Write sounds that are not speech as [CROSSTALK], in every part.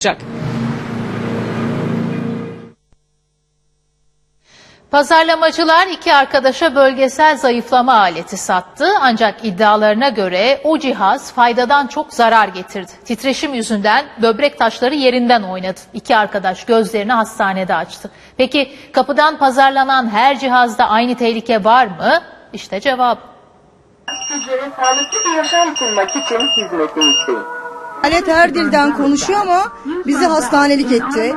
olacak. Pazarlamacılar iki arkadaşa bölgesel zayıflama aleti sattı ancak iddialarına göre o cihaz faydadan çok zarar getirdi. Titreşim yüzünden böbrek taşları yerinden oynadı. İki arkadaş gözlerini hastanede açtı. Peki kapıdan pazarlanan her cihazda aynı tehlike var mı? İşte cevap. Sizlere sağlıklı bir yaşam sunmak için hizmetinizdeyim. Alet her dilden konuşuyor ama bizi hastanelik etti.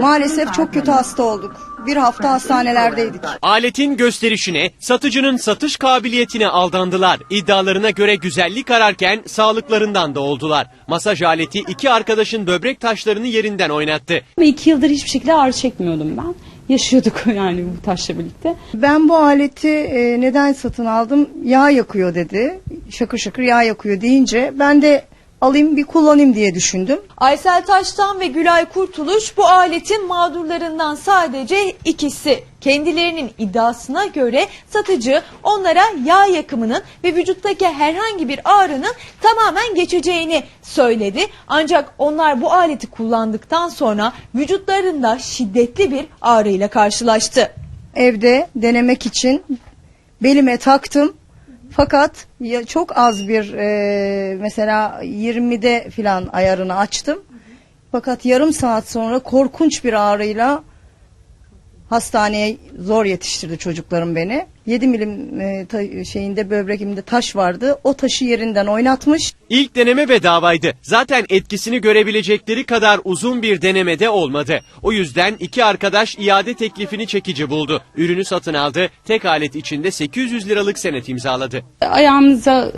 Maalesef çok kötü hasta olduk. Bir hafta hastanelerdeydik. Aletin gösterişine, satıcının satış kabiliyetine aldandılar. İddialarına göre güzellik ararken sağlıklarından da oldular. Masaj aleti iki arkadaşın böbrek taşlarını yerinden oynattı. İki yıldır hiçbir şekilde ağrı çekmiyordum ben. [LAUGHS] Yaşıyorduk [LAUGHS] yani bu taşla birlikte. Ben bu aleti e, neden satın aldım? Yağ yakıyor dedi. Şakır şakır yağ yakıyor deyince ben de alayım bir kullanayım diye düşündüm. Aysel Taştan ve Gülay Kurtuluş bu aletin mağdurlarından sadece ikisi. Kendilerinin iddiasına göre satıcı onlara yağ yakımının ve vücuttaki herhangi bir ağrının tamamen geçeceğini söyledi. Ancak onlar bu aleti kullandıktan sonra vücutlarında şiddetli bir ağrıyla karşılaştı. Evde denemek için belime taktım. Fakat ya çok az bir e, mesela 20'de filan ayarını açtım. Fakat yarım saat sonra korkunç bir ağrıyla hastaneye zor yetiştirdi çocuklarım beni. 7 milim e, ta- şeyinde böbreğimde taş vardı. O taşı yerinden oynatmış. İlk deneme bedavaydı. Zaten etkisini görebilecekleri kadar uzun bir denemede olmadı. O yüzden iki arkadaş iade teklifini çekici buldu. Ürünü satın aldı. Tek alet içinde 800 liralık senet imzaladı. Ayağımıza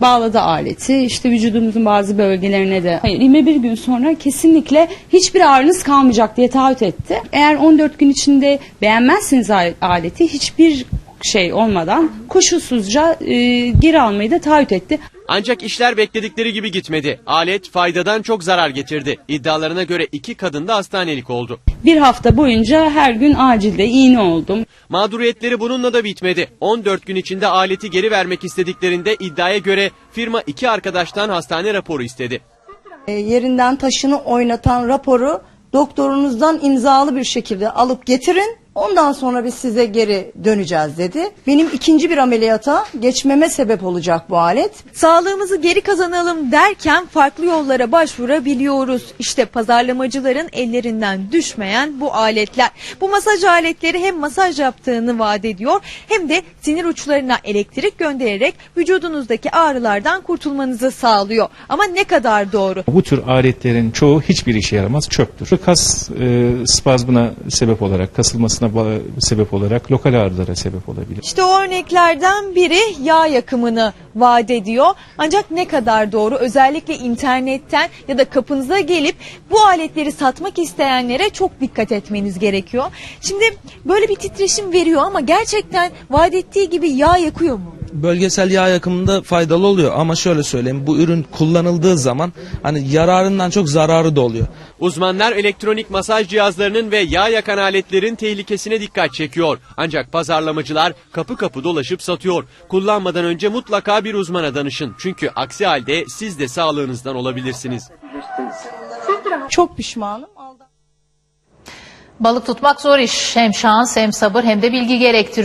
bağladı aleti. İşte vücudumuzun bazı bölgelerine de. Hayır, 21 gün sonra kesinlikle hiçbir ağrınız kalmayacak diye taahhüt etti. Eğer 14 gün içinde beğenmezseniz aleti hiçbir şey olmadan koşulsuzca e, geri almayı da taahhüt etti. Ancak işler bekledikleri gibi gitmedi. Alet faydadan çok zarar getirdi. İddialarına göre iki kadın da hastanelik oldu. Bir hafta boyunca her gün acilde iğne oldum. Mağduriyetleri bununla da bitmedi. 14 gün içinde aleti geri vermek istediklerinde iddiaya göre firma iki arkadaştan hastane raporu istedi. E, yerinden taşını oynatan raporu doktorunuzdan imzalı bir şekilde alıp getirin. Ondan sonra biz size geri döneceğiz dedi. Benim ikinci bir ameliyata geçmeme sebep olacak bu alet. Sağlığımızı geri kazanalım derken farklı yollara başvurabiliyoruz. İşte pazarlamacıların ellerinden düşmeyen bu aletler. Bu masaj aletleri hem masaj yaptığını vaat ediyor hem de sinir uçlarına elektrik göndererek vücudunuzdaki ağrılardan kurtulmanızı sağlıyor. Ama ne kadar doğru? Bu tür aletlerin çoğu hiçbir işe yaramaz, çöptür. Kas e, spazmına sebep olarak, kasılmasına ba- sebep olarak lokal ağrılara sebep olabilir. İşte o örneklerden biri yağ yakımını vaat ediyor. Ancak ne kadar doğru özellikle internetten ya da kapınıza gelip bu aletleri satmak isteyenlere çok dikkat etmeniz gerekiyor. Şimdi böyle bir titreşim veriyor ama gerçekten vaat ettiği gibi yağ yakıyor mu? Bölgesel yağ yakımında faydalı oluyor ama şöyle söyleyeyim bu ürün kullanıldığı zaman hani yararından çok zararı da oluyor. Uzmanlar elektronik masaj cihazlarının ve yağ yakan aletlerin tehlikesine dikkat çekiyor. Ancak pazarlamacılar kapı kapı dolaşıp satıyor. Kullanmadan önce mutlaka bir uzmana danışın. Çünkü aksi halde siz de sağlığınızdan olabilirsiniz. Çok pişmanım. Balık tutmak zor iş. Hem şans hem sabır hem de bilgi gerektiriyor.